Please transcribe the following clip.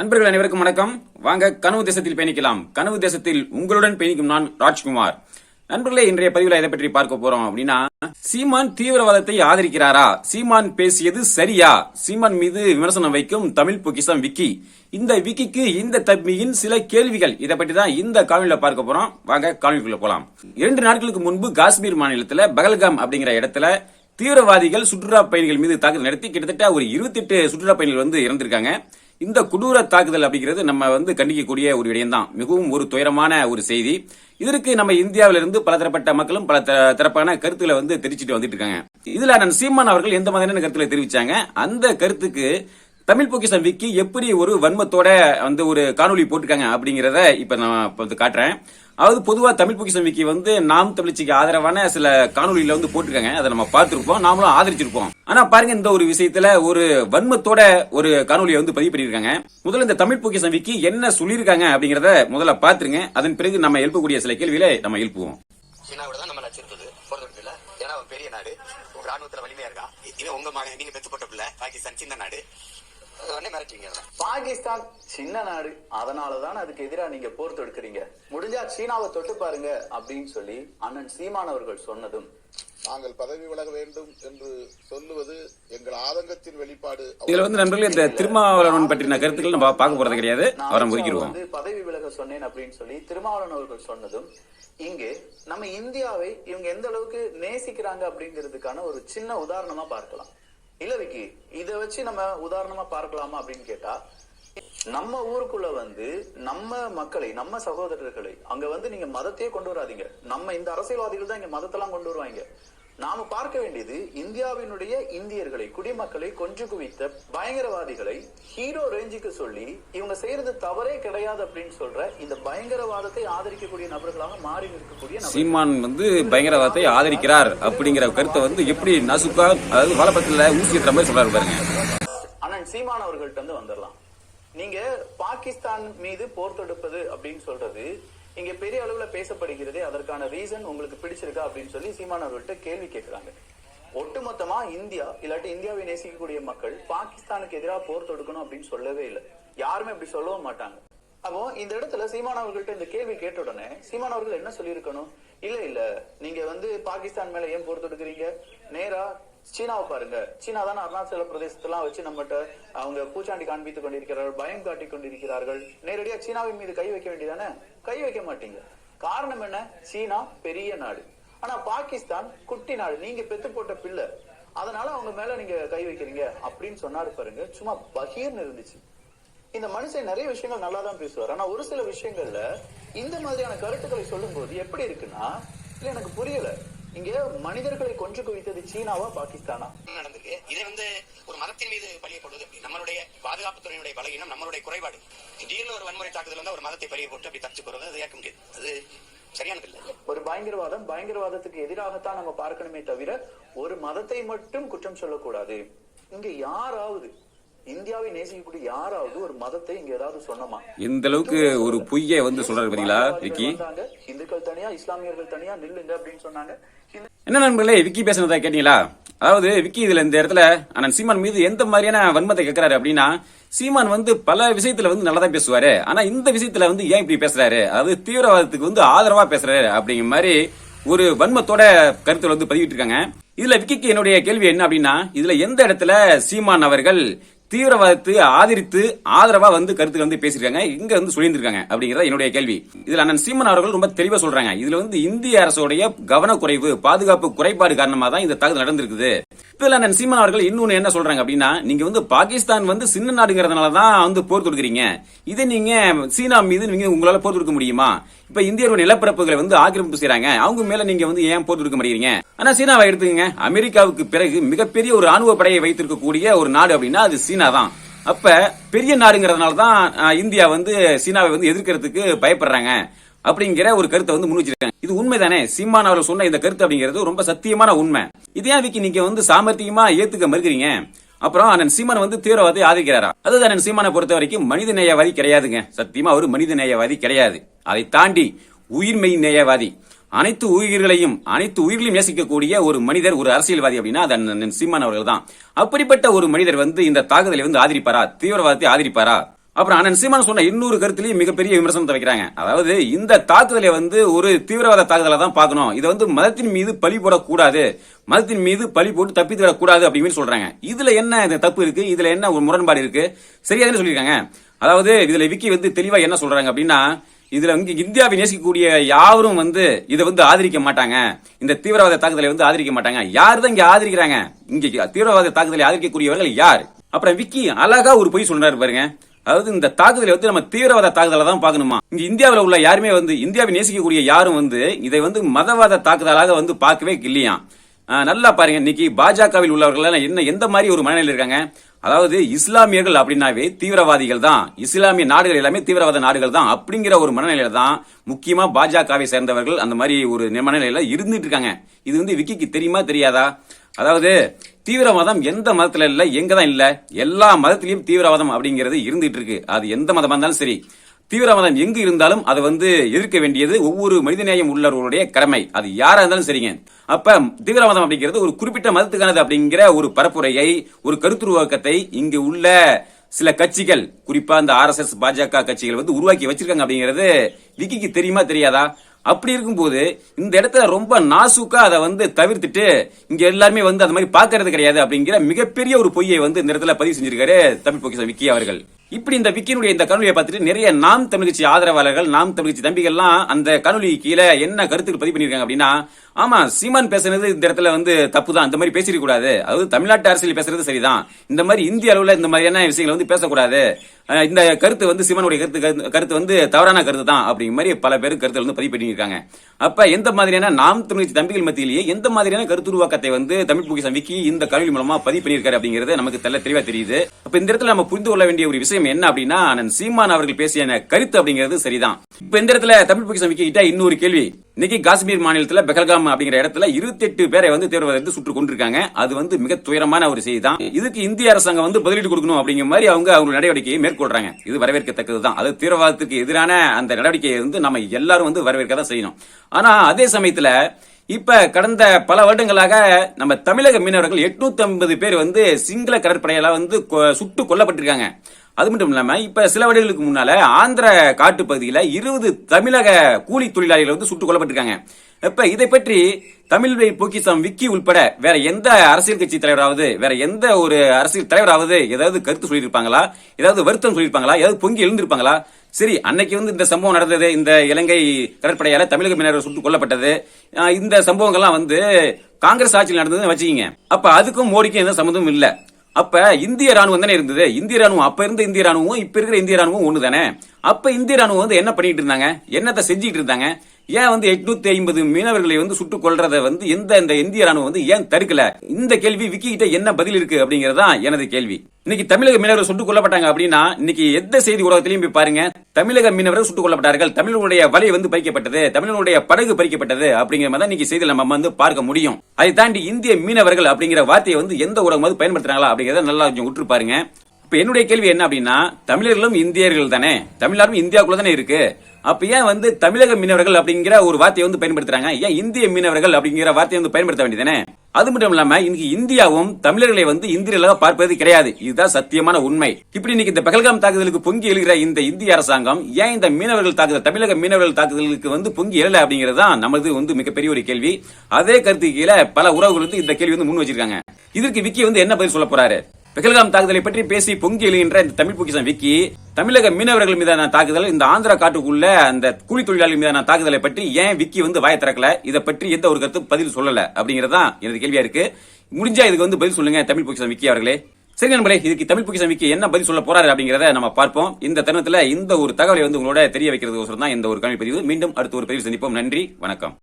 நண்பர்கள் அனைவருக்கும் வணக்கம். வாங்க கனவு தேசத்தில் பயணிக்கலாம். கனவு தேசத்தில் உங்களுடன் பயணிக்கும் நான் ராஜ்குமார். நண்பர்களே இன்றைய பதிவில் எதை பற்றி பார்க்க போறோம் அப்படின்னா சீமான் தீவிரவாதத்தை ஆதரிக்கிறாரா? சீமான் பேசியது சரியா? சீமான் மீது விமர்சனம் வைக்கும் தமிழ் பொக்கிசம் விக்கி. இந்த விக்கிக்கு இந்த தம்பியின் சில கேள்விகள். இதை பற்றி தான் இந்த காணொலியில பார்க்க போறோம். வாங்க காணொலிக்குள்ள போலாம். இரண்டு நாட்களுக்கு முன்பு காஷ்மீர் மாநிலத்தில் பகல்காம் அப்படிங்கிற இடத்துல தீவிரவாதிகள் சுற்றுலா பயணிகள் மீது தாக்குதல் நடத்தி கிட்டத்தட்ட ஒரு 28 சுற்றுலா பயணிகள் வந்து இறந்திருக்காங்க. இந்த கொடூர தாக்குதல் அப்படிங்கிறது நம்ம வந்து கண்டிக்கக்கூடிய ஒரு விடயம்தான். மிகவும் ஒரு துயரமான ஒரு செய்தி. இதற்கு நம்ம இந்தியாவிலிருந்து பல தரப்பட்ட மக்களும் பல த- தரப்பான கருத்துக்களை வந்து தெரிவிச்சுட்டு வந்துட்டு இருக்காங்க. இதுல நான் சீமான் அவர்கள் எந்த மாதிரியான கருத்துக்களை தெரிவிச்சாங்க? அந்த கருத்துக்கு தமிழ் பொக்கிஷன் விக்கி எப்படி ஒரு வன்மத்தோட வந்து ஒரு காணொளி போட்டிருக்காங்க அப்படிங்கறத இப்ப நான் வந்து காட்டுறேன். அதாவது பொதுவா தமிழ் பொக்கிஷன் விக்கி வந்து நாம் தமிழ்ச்சிக்கு ஆதரவான சில காணொலியில வந்து போட்டிருக்காங்க. அதை நம்ம பார்த்துருப்போம். நாமளும் ஆதரிச்சிருப்போம். ஆனா பாருங்க இந்த ஒரு விஷயத்துல ஒரு வன்மத்தோட ஒரு காணொலியை வந்து பதிவு பண்ணியிருக்காங்க. முதல்ல இந்த தமிழ் பொக்கிஷன் விக்கி என்ன சொல்லியிருக்காங்க அப்படிங்கறத முதல்ல பாத்துருங்க அதன் பிறகு நம்ம எழுப்பக்கூடிய சில கேள்விகளை நம்ம எழுப்புவோம். பெரிய நாடு. ராணுவத்துல வலிமையா இருக்கான் இது உங்க மகன் நீங்க பெத்து போட்ட பிள்ளை. பாகிஸ்தான் சின்ன நாடு. பாகிஸ்தான் சின்ன நாடு. அதனாலதான் அதுக்கு எதிரா நீங்க போர் தொடுக்கிறீங்க. முடிஞ்சா சீனாவை தொட்டு பாருங்க அப்படின்னு சொல்லி அண்ணன் சீமான் அவர்கள் சொன்னதும். நாங்கள் பதவி விலக வேண்டும் என்று சொல்லுவது எங்கள் ஆதங்கத்தின் வெளிப்பாடு. இதுல வந்து நண்பர்களே இந்த திருமாவளவன் பற்றின கருத்துக்கள் நம்ம பார்க்க போறது கிடையாது. நான் அவரை வந்து பதவி விலக சொன்னேன் அப்படின்னு சொல்லி திருமாவளவன் அவர்கள் சொன்னதும் இங்கே நம்ம இந்தியாவை இவங்க எந்த அளவுக்கு நேசிக்கிறாங்க அப்படிங்கிறதுக்கான ஒரு சின்ன உதாரணமா பார்க்கலாம். இல்ல விக்கி இத வச்சு நம்ம உதாரணமா பார்க்கலாமா அப்படின்னு கேட்டா நம்ம ஊருக்குள்ள வந்து நம்ம மக்களை நம்ம சகோதரர்களை அங்க வந்து நீங்க மதத்தையே கொண்டு வராதீங்க. நம்ம இந்த அரசியல்வாதிகள் தான் இங்க மதத்தெல்லாம் கொண்டு வருவாங்க. நாம பார்க்க வேண்டியது இந்தியாவினுடைய இந்தியர்களை குடிமக்களை கொஞ்சு குவித்த பயங்கரவாதிகளை ஹீரோ ரேஞ்சுக்கு சொல்லி இவங்க செய்யறது தவறே கிடையாது அப்படின்னு சொல்ற இந்த பயங்கரவாதத்தை ஆதரிக்கக்கூடிய நபர்களாக மாறி இருக்கக்கூடிய. சீமான் வந்து பயங்கரவாதத்தை ஆதரிக்கிறார் அப்படிங்கிற கருத்தை வந்து எப்படி நசுக்கா அதாவது வாழைப்பத்துல ஊசி ஏத்துற மாதிரி சொல்றாரு பாருங்க அண்ணன் சீமான் அவர்கள்ட்ட இருந்து வந்துடலாம் நீங்க பாகிஸ்தான் மீது போர் தொடுப்பது அப்படின்னு சொல்றது இங்க பெரிய அளவுல பேசப்படுகிறதே அதற்கான ரீசன் உங்களுக்கு பிடிச்சிருக்கா அப்படின்னு சொல்லி சீமான் அவர்கள்ட்ட கேள்வி கேட்கிறாங்க. ஒட்டுமொத்தமா இந்தியா இல்லாட்டி இந்தியாவை நேசிக்கக்கூடிய மக்கள் பாகிஸ்தானுக்கு எதிராக போர் தொடுக்கணும் அப்படின்னு சொல்லவே இல்லை. யாருமே அப்படி சொல்லவும் மாட்டாங்க. அப்போ இந்த இடத்துல சீமான் அவர்கள்ட்ட இந்த கேள்வி கேட்ட உடனே சீமான் அவர்கள் என்ன சொல்லியிருக்கணும்? இல்ல இல்ல. நீங்க வந்து பாகிஸ்தான் மேல ஏன் போர் தொடுக்கிறீங்க? நேரா சீனாவை பாருங்க. சீனா தான் அருணாச்சல பிரதேசத்தெல்லாம் வச்சு நம்மகிட்ட அவங்க பூச்சாண்டி காண்பித்துக் கொண்டிருக்கிறார்கள் பயம் காட்டிக் கொண்டிருக்கிறார்கள். நேரடியா சீனாவின் மீது கை வைக்க வேண்டியதானே? கை வைக்க மாட்டீங்க. காரணம் என்ன? சீனா பெரிய நாடு. ஆனா பாகிஸ்தான் குட்டி நாடு. நீங்க பெத்து போட்ட பிள்ளை. அதனால அவங்க மேல நீங்க கை வைக்கிறீங்க. அப்படின்னு சொன்னாரு பாருங்க. சும்மா பகீர்னு இருந்துச்சு. இந்த மனுஷன் நிறைய விஷயங்கள் நல்லா தான் பேசுவார். ஆனா ஒரு சில விஷயங்கள்ல இந்த மாதிரியான கருத்துக்களை சொல்லும்போது எப்படி இருக்குன்னா இல்ல எனக்கு புரியல. இங்க மனிதர்களை கொன்று குவித்தது சீனாவா பாகிஸ்தானா? நடந்திருக்கு? இதை வந்து ஒரு மதத்தின் மீது பழியப்படுவது எப்படி? நம்மளுடைய பாதுகாப்பு துறையினுடைய பலகீனம் நம்மளுடைய குறைபாடு. திடீர்னு ஒரு வன்முறை தாக்குதல் வந்து ஒரு மதத்தை பழிய போட்டு அப்படி தப்பிச்சு போறது அது ஏற்க முடியாது. அது சரியானது இல்லை ஒரு பயங்கரவாதம் பயங்கரவாதத்துக்கு எதிராகத்தான் நம்ம பார்க்கணுமே தவிர ஒரு மதத்தை மட்டும் குற்றம் சொல்லக்கூடாது. இங்க யாராவது இந்தியாவை நேசிக்கக்கூடிய யாராவது ஒரு மதத்தை இங்க ஏதாவது சொன்னமா? இந்த அளவுக்கு ஒரு பொய்யை வந்து சொல்றாரு பாத்தீங்களா விக்கி? இந்துக்கள் தனியா இஸ்லாமியர்கள் தனியா நில்லுங்க அப்படின்னு சொன்னாங்க. என்ன நண்பர்களே விக்கி பேசுனதா கேட்டீங்களா? அதாவது விக்கி இதுல இந்த இடத்துல அண்ணன் சீமான் மீது எந்த மாதிரியான வன்மத்தை கேட்கிறாரு அப்படின்னா சீமான் வந்து பல விஷயத்துல வந்து நல்லதா பேசுவாரு. ஆனா இந்த விஷயத்துல வந்து ஏன் இப்படி பேசுறாரு? அதாவது தீவிரவாதத்துக்கு வந்து ஆதரவா பேசுறாரு அப்படிங்கிற மாதிரி ஒரு வன்மத்தோட கருத்துல வந்து பதிவிட்டு இருக்காங்க. இதுல விக்கிக்கு என்னுடைய கேள்வி என்ன அப்படின்னா இதுல எந்த இடத்துல சீமான் அவர்கள் தீவிரவாதத்தை ஆதரித்து ஆதரவா வந்து கருத்துக்கள் வந்து பேசியிருக்காங்க. இங்க வந்து சொல்லியிருந்திருக்காங்க அப்படிங்கிறத என்னுடைய கேள்வி. இதுல அண்ணன் சீமன் அவர்கள் ரொம்ப தெளிவா சொல்றாங்க. இதுல வந்து இந்திய அரசுடைய கவனக்குறைவு பாதுகாப்பு குறைபாடு காரணமா தான் இந்த தாக்குதல் நடந்திருக்குது. இதுல அண்ணன் சீமான் அவர்கள் இன்னொன்னு என்ன சொல்றாங்க அப்படின்னா நீங்க வந்து பாகிஸ்தான் வந்து சின்ன நாடுங்கிறதுனால தான் வந்து போர் தொடுக்கிறீங்க. இதை நீங்க சீனா மீது நீங்க உங்களால போர் தொடுக்க முடியுமா? இப்ப இந்தியருடைய நிலப்பரப்புகளை வந்து ஆக்கிரமிப்பு செய்றாங்க. அவங்க மேல நீங்க வந்து ஏன் போர் தொடுக்க மாட்டேங்கிறீங்க ஆனா சீனாவை எடுத்துக்கங்க. அமெரிக்காவுக்கு பிறகு மிகப்பெரிய ஒரு ராணுவ படையை வைத்திருக்கக்கூடிய ஒரு நாடு அப்படின்னா அது சீனா தான். அப்ப பெரிய நாடுங்கிறதுனால தான் இந்தியா வந்து சீனாவை வந்து எதிர்க்கிறதுக்கு பயப்படுறாங்க. அப்படிங்கிற ஒரு கருத்தை வந்து முன் வச்சிருக்காங்க இது உண்மைதானே? சீமான் அவர்கள் சொன்ன இந்த கருத்து அப்படிங்கிறது ரொம்ப சத்தியமான உண்மை. இதே விக்கி நீங்க வந்து சாமர்த்தியமா ஏத்துக்க மறுக்கிறீங்க? அப்புறம் அண்ணன் சீமான் வந்து தீவிரவாதி ஆதரிக்கிறாரா? அதாவது அண்ணன் சீமானை பொறுத்த வரைக்கும் மனித நேயவாதி கிடையாதுங்க. சத்தியமா ஒரு மனித நேயவாதி கிடையாது. அதை தாண்டி உயிர்மை நேயவாதி. அனைத்து உயிர்களையும் அனைத்து உயிர்களையும் நேசிக்கக்கூடிய ஒரு மனிதர் ஒரு அரசியல்வாதி அப்படின்னா அது அண்ணன் சீமான் அவர்கள் தான். அப்படிப்பட்ட ஒரு மனிதர் வந்து இந்த தாக்குதலை வந்து ஆதரிப்பாரா? தீவிரவாதத்தை ஆதரிப்பாரா? அப்புறம் அண்ணன் சீமான் சொன்ன இன்னொரு கருத்துலயும் மிகப்பெரிய விமர்சனத்தை வைக்கிறாங்க. அதாவது இந்த தாக்குதலை வந்து ஒரு தீவிரவாத தாக்குதலை தான் பார்க்கணும். இதை வந்து மதத்தின் மீது பழி போடக்கூடாது. மதத்தின் மீது பழி போட்டு தப்பித்து விடக்கூடாது அப்படின்னு சொல்றாங்க. இதுல என்ன இந்த தப்பு இருக்கு? இதுல என்ன ஒரு முரண்பாடு இருக்கு? சரியாதுன்னு சொல்லியிருக்காங்க. அதாவது இதுல விக்கி வந்து தெளிவா என்ன சொல்றாங்க அப்படின்னா இதுல வந்து இந்தியாவை நேசிக்கக்கூடிய யாரும் வந்து இதை வந்து ஆதரிக்க மாட்டாங்க. இந்த தீவிரவாத தாக்குதலை வந்து ஆதரிக்க மாட்டாங்க. யார் தான் இங்க ஆதரிக்கிறாங்க? இங்க தீவிரவாத தாக்குதலை ஆதரிக்கக்கூடியவர்கள் யார்? அப்புறம் விக்கி அழகா ஒரு பொய் சொல்றாரு பாருங்க. அதாவது இந்த தாக்குதலை வந்து நம்ம தீவிரவாத தாக்குதலை தான் பார்க்கணுமா? இங்க இந்தியாவில் உள்ள யாருமே வந்து இந்தியாவை நேசிக்கக்கூடிய யாரும் வந்து இதை வந்து மதவாத தாக்குதலாக வந்து பார்க்கவே இல்லையா? நல்லா பாருங்க. இன்னைக்கு பாஜகவில் உள்ளவர்கள் என்ன எந்த மாதிரி ஒரு மனநிலையில் இருக்காங்க? அதாவது இஸ்லாமியர்கள் அப்படின்னாவே தீவிரவாதிகள் தான். இஸ்லாமிய நாடுகள் எல்லாமே தீவிரவாத நாடுகள் தான் அப்படிங்கிற ஒரு மனநிலையில தான் முக்கியமா பாஜகவை சேர்ந்தவர்கள் அந்த மாதிரி ஒரு மனநிலையில இருந்துட்டு இருக்காங்க. இது வந்து விக்கிக்கு தெரியுமா தெரியாதா? அதாவது தீவிரவாதம் எந்த மதத்துல இல்ல எங்க தான் இல்ல எல்லா மதத்திலையும் தீவிரவாதம் அப்படிங்கிறது இருந்துட்டு இருக்கு. அது எந்த மதமா இருந்தாலும் சரி. தீவிரவாதம் எங்கு இருந்தாலும் அதை வந்து எதிர்க்க வேண்டியது ஒவ்வொரு மனிதநேயம் உள்ளவர்களுடைய கடமை. அது யாரா இருந்தாலும் சரிங்க. அப்ப தீவிரவாதம் அப்படிங்கிறது ஒரு குறிப்பிட்ட மதத்துக்கானது அப்படிங்கிற ஒரு பரப்புரையை ஒரு கருத்துருவாக்கத்தை இங்கு உள்ள சில கட்சிகள் குறிப்பா இந்த ஆர் எஸ் எஸ் பாஜக கட்சிகள் வந்து உருவாக்கி வச்சிருக்காங்க அப்படிங்கிறது விக்கிக்கு தெரியுமா தெரியாதா? அப்படி இருக்கும்போது இந்த இடத்துல ரொம்ப நாசுக்கா அதை வந்து தவிர்த்துட்டு இங்க எல்லாருமே வந்து அந்த மாதிரி பாக்குறது கிடையாது அப்படிங்கிற மிகப்பெரிய ஒரு பொய்யை வந்து இந்த இடத்துல பதிவு செஞ்சிருக்காரு தமிழ் பொக்கிசம் விக்கி அவர்கள். இப்படி இந்த விக்கினுடைய இந்த கணொலியை பார்த்துட்டு நிறைய நாம் தமிழ்ச்சி ஆதரவாளர்கள் நாம் தமிழ்ச்சி தம்பிகள்லாம் அந்த கணொலி கீழே என்ன கருத்துக்கு பதிவு பண்ணிருக்காங்க அப்படின்னா ஆமா சீமான் பேசுனது இந்த இடத்துல வந்து தப்பு தான் இந்த மாதிரி பேசிருக்க கூடாது. அதாவது தமிழ்நாட்டு அரசியல் பேசுறது சரிதான். இந்த மாதிரி இந்திய அளவுல இந்த மாதிரியான விஷயங்களை வந்து பேசக்கூடாது. இந்த கருத்து வந்து சீமானுடைய கருத்து கருத்து- கருத்து வந்து தவறான கருத்து தான் அப்படிங்கிற மாதிரி பல பேர் கருத்து வந்து பதிவு பண்ணியிருக்காங்க அப்ப எந்த மாதிரியான நாம் தமிழ் தம்பிகள் மத்தியிலேயே எந்த மாதிரியான கருத்துருவாக்கத்தை வந்து தமிழ் புகை விக்கி இந்த கல்வி மூலமா பதிவு பண்ணியிருக்காரு அப்படிங்கிறது நமக்கு தெல்ல தெளிவா தெரியுது. அப்ப இந்த இடத்துல நம்ம புரிந்து கொள்ள வேண்டிய ஒரு விஷயம் என்ன அப்படின்னா அண்ணன் சீமான் அவர்கள் பேசிய கருத்து அப்படிங்கிறது சரிதான். இப்ப இந்த இடத்துல தமிழ் புகை விக்கி இன்னொரு கேள்வி. இன்னைக்கு காஷ்மீர் மாநிலத்தில் பெகல்காம் அப்படிங்கிற இடத்துல இருபத்தி எட்டு பேரை வந்து தீவிரவாதத்தை சுட்டு கொண்டிருக்காங்க அது வந்து மிக துயரமான ஒரு செய்தி தான் இதுக்கு இந்திய அரசாங்கம் வந்து பதிலீடு கொடுக்கணும் அப்படிங்கிற மாதிரி அவங்க அவங்க நடவடிக்கையை மேற்கொள்றாங்க. இது வரவேற்கத்தக்கது தான் அது தீவிரவாதத்துக்கு எதிரான அந்த நடவடிக்கையை வந்து நம்ம எல்லாரும் வந்து வரவேற்க தான் செய்யணும். ஆனா அதே சமயத்தில் இப்ப கடந்த பல வருடங்களாக நம்ம தமிழக மீனவர்கள் 850 ஐம்பது பேர் வந்து சிங்கள கடற்படையால வந்து கொ- சுட்டு கொல்லப்பட்டிருக்காங்க. அது மட்டும் இல்லாமல் இப்போ சில வருடங்களுக்கு முன்னால் ஆந்திர காட்டு பகுதியில் இருபது தமிழக கூலி தொழிலாளிகள் வந்து சுட்டுக் கொல்லப்பட்டிருக்காங்க. இப்போ இதை பற்றி தமிழ் வழி பொக்கிசம் விக்கி உள்பட வேற எந்த அரசியல் கட்சி தலைவராவது வேற எந்த ஒரு அரசியல் தலைவராவது ஏதாவது கருத்து சொல்லியிருப்பாங்களா? ஏதாவது வருத்தம் சொல்லியிருப்பாங்களா? ஏதாவது பொங்கி எழுந்திருப்பாங்களா? சரி அன்னைக்கு வந்து இந்த சம்பவம் நடந்தது. இந்த இலங்கை கடற்படையால தமிழக மீனவர் சுட்டுக் கொல்லப்பட்டது. இந்த சம்பவங்கள்லாம் வந்து காங்கிரஸ் ஆட்சியில் நடந்ததுன்னு வச்சுக்கீங்க. அப்ப அதுக்கும் மோடிக்கும் எந்த சம்மந்தமும் இல்லை. அப்ப இந்திய ராணுவம் தானே இருந்தது? இந்திய ராணுவம் அப்ப இருந்த இந்திய ராணுவம் இப்ப இருக்கிற இந்திய ராணுவம் ஒண்ணு தானே அப்ப இந்திய ராணுவம் வந்து என்ன பண்ணிட்டு இருந்தாங்க? என்னத்தை செஞ்சுட்டு இருந்தாங்க? ஏன் வந்து எட்நூத்தி ஐம்பது மீனவர்களை வந்து சுட்டுக் கொள்றதை வந்து எந்த இந்த இந்திய ராணுவம் வந்து ஏன் தடுக்கல? இந்த கேள்வி விக்கி கிட்ட என்ன பதில் இருக்கு அப்படிங்கறதா எனது கேள்வி. இன்னைக்கு தமிழக மீனவர்கள் சுட்டுக் கொல்லப்பட்டாங்க அப்படின்னா இன்னைக்கு எந்த செய்தி ஊடகத்திலையும் போய் பாருங்க. தமிழக மீனவர்கள் சுட்டுக் கொல்லப்பட்டார்கள். தமிழர்களுடைய வலை வந்து பறிக்கப்பட்டது. தமிழர்களுடைய படகு பறிக்கப்பட்டது அப்படிங்கிற மாதிரி தான் இன்னைக்கு செய்தியில் நம்ம வந்து பார்க்க முடியும். அதை தாண்டி இந்திய மீனவர்கள் அப்படிங்கிற வார்த்தையை வந்து எந்த ஊடகம் வந்து பயன்படுத்துறாங்களா அப்படிங்கறத நல்லா கொஞ்சம் உற்று பாருங்க. இப்ப என்னுடைய கேள்வி என்ன அப்படின்னா தமிழர்களும் இந்தியர்கள் தானே? தமிழ்நாடும் இந்தியாவுக்குள்ள தானே இருக்கு? அப்ப ஏன் வந்து தமிழக மீனவர்கள் அப்படிங்கிற ஒரு வார்த்தையை வந்து பயன்படுத்துறாங்க? ஏன் இந்திய மீனவர்கள் அப்படிங்கிற வார்த்தையை வந்து பயன்படுத்த வேண்டியதானே அது மட்டும் இல்லாம இன்னைக்கு இந்தியாவும் தமிழர்களை வந்து இந்தியர்களாக பார்ப்பது கிடையாது. இதுதான் சத்தியமான உண்மை. இப்படி இன்னைக்கு இந்த பகல்காம் தாக்குதலுக்கு பொங்கி எழுகிற இந்த இந்திய அரசாங்கம் ஏன் இந்த மீனவர்கள் தாக்குதல் தமிழக மீனவர்கள் தாக்குதலுக்கு வந்து பொங்கி எழல அப்படிங்கிறது தான் நமது வந்து மிகப்பெரிய ஒரு கேள்வி. அதே கருத்து கீழே பல உறவுகள் வந்து இந்த கேள்வி வந்து முன் வச்சிருக்காங்க. இதற்கு விக்கி வந்து என்ன பதில் சொல்ல போறாரு? பெகல்காம் தாக்குதலை பற்றி பேசி பொங்கி எழுகின்ற இந்த தமிழ் பொக்கிசம் விக்கி தமிழக மீனவர்கள் மீதான தாக்குதல் இந்த ஆந்திரா காட்டுக்குள்ள அந்த கூலி தொழிலாளர்கள் மீதான தாக்குதலை பற்றி ஏன் விக்கி வந்து வாய திறக்கல? இதை பற்றி எந்த ஒரு கருத்து பதில் சொல்லல அப்படிங்கறதான் எனது கேள்வியா இருக்கு. முடிஞ்சா இதுக்கு வந்து பதில் சொல்லுங்க தமிழ் பொக்கிசம் விக்கி அவர்களே. சரி நண்பர்களே இதுக்கு தமிழ் பொக்கிசம் விக்கி என்ன பதில் சொல்ல போறாரு அப்படிங்கறத நம்ம பார்ப்போம். இந்த தருணத்துல இந்த ஒரு தகவலை வந்து உங்களோட தெரிய வைக்கிறது தான் இந்த ஒரு கல்வி பதிவு. மீண்டும் அடுத்த ஒரு பதிவு சந்திப்போம். நன்றி வணக்கம்.